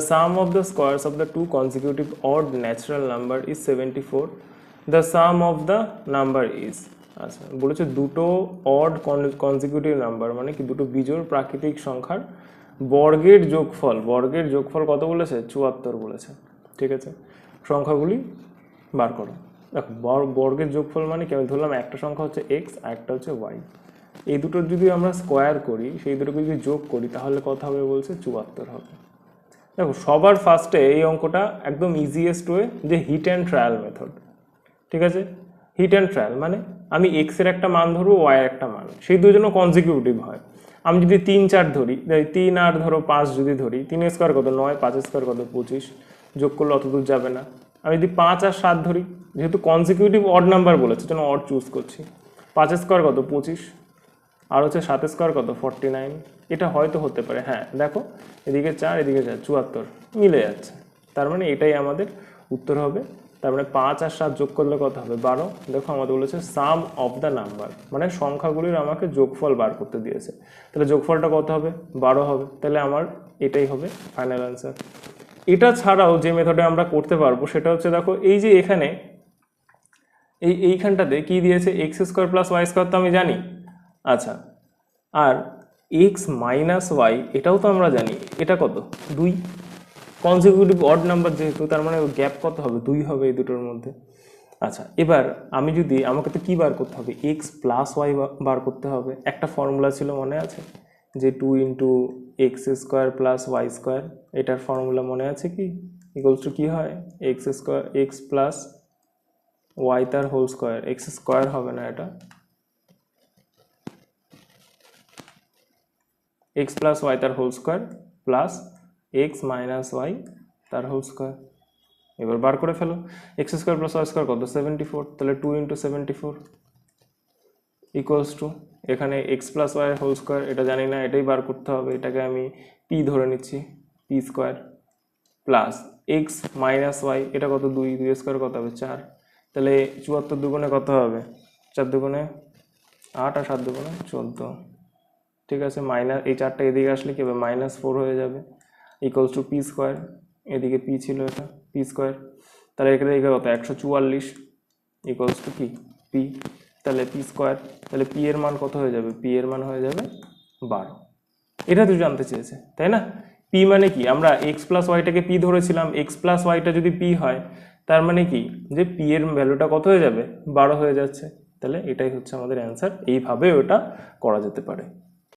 Sum of the squares of the two consecutive odd natural number is seventy four the sum of the number is আচ্ছা বলেছে দুটো odd consecutive number মানে কি দুটো বিজোড় প্রাকৃতিক সংখ্যার বর্গের যোগফল বর্গের যোগফল কত বলেছে? চুয়াত্তর বলেছে। ঠিক আছে? সংখ্যাগুলি বার করো। দেখো, বর- বর্গের যোগফল মানে কি? আমি ধরলাম একটা সংখ্যা হচ্ছে এক্স আর একটা হচ্ছে ওয়াই এই দুটোর যদি আমরা স্কোয়ার করি, সেই দুটোকে যদি যোগ করি, তাহলে কত হবে বলছে? চুয়াত্তর হবে। দেখো, সবার ফার্স্টে এই অঙ্কটা একদম ইজিয়েস্ট ওয়ে যে হিট অ্যান্ড ট্রায়াল মেথড ঠিক আছে? হিট অ্যান্ড ট্রায়াল মানে আমি এক্সের একটা মান ধরবো ওয়াই একটা মান। সেই দুজনও কনজিকিউটিভ হয়। আমি যদি তিন চার ধরি তিন আর ধরো পাঁচ যদি ধরি, তিন স্কোয়ার কত? নয়, পাঁচ স্কোয়ার কত? পঁচিশ। যোগ করলে অত দূর যাবে না। আমি যদি পাঁচ আর সাত ধরি, যেহেতু কনজিকিউটিভ অড নাম্বার বলেছে যেন অড চুজ করছি। পাঁচ স্কোয়ার কত? পঁচিশ। আর হচ্ছে সাত স্কোয়ার কত? ফর্টি নাইন এটা হয়তো হতে পারে। হ্যাঁ দেখো, এদিকে চার এদিকে চার, চুয়াত্তর। মিলে যাচ্ছে। তার মানে এটাই আমাদের উত্তর হবে। তার মানে পাঁচ আর সাত যোগ করলে কত হবে? বারো। দেখো, আমাদের বলেছে সাম অফ দ্য নাম্বার মানে সংখ্যাগুলির আমাকে যোগফল বার করতে দিয়েছে। তাহলে যোগফলটা কত হবে? বারো হবে। তাহলে আমার এটাই হবে ফাইনাল অ্যান্সার এটা ছাড়াও যে মেথডে আমরা করতে পারব, সেটা হচ্ছে দেখো, এই যে এখানে, এই, এইখানটাতে কি দিয়েছে? X square plus y square তো আমি জানি। আচ্ছা আর এক্স মাইনাস ওয়াই এটাও তো আমরা জানি, এটা কত? দুই। কনজিকিউটিভ অড নাম্বার যেহেতু, তার মানে গ্যাপ কত হবে? দুই হবে এই দুটোর মধ্যে। আচ্ছা এবার আমি যদি, আমাকে তো কী বার করতে হবে? এক্স প্লাস ওয়াই বার করতে হবে। একটা ফর্মুলা ছিল মনে আছে? যে two into x square plus y square এটার ফর্মুলা মনে আছে কি? ইকুয়ালস টু কী হয়? X square x plus y তার হোল স্কোয়ার এক্স স্কোয়ার হবে না এটা। এক্স প্লাস ওয়াই তার whole square plus x minus y তার হোল স্কোয়ার এবার বার করে ফেলো। X square plus y square কত? সেভেন্টি ফোর তাহলে two into seventy four equals to এখানে x plus y whole square এটা জানি না, এটাই বার করতে হবে। এটাকে আমি পি ধরে নিচ্ছি p square plus x minus y এটা কত? দুই দুই স্কোয়ার কত হবে? চার। তাহলে চুয়াত্তর দুগুণে কত হবে? চার দুগুণে আট আর সাত দুগুণে চোদ্দ। ঠিক আছে মাইনাস এই চারটা এদিকে আসলে কী হবে? মাইনাস ফোর হয়ে যাবে। ইকুয়ালস টু পি স্কোয়ার এদিকে পি ছিল এটা পি স্কোয়ার তাহলে এখানে এখানে কত? একশো চুয়াল্লিশ ইকুয়ালস টু কি? পি তাহলে পি স্কোয়ার তাহলে পি এর মান কত হয়ে যাবে? পি এর মান হয়ে যাবে বারো। এটা তুই জানতে চেয়েছে, তাই না? পি মানে কি? আমরা এক্স প্লাস ওয়াইটাকে পি ধরেছিলাম। এক্স প্লাস ওয়াইটা যদি পি হয়, তার মানে কি? যে পি এর ভ্যালুটা কত হয়ে যাবে? বারো হয়ে যাচ্ছে। তাহলে এটাই হচ্ছে আমাদের অ্যান্সার এইভাবে ওটা করা যেতে পারে।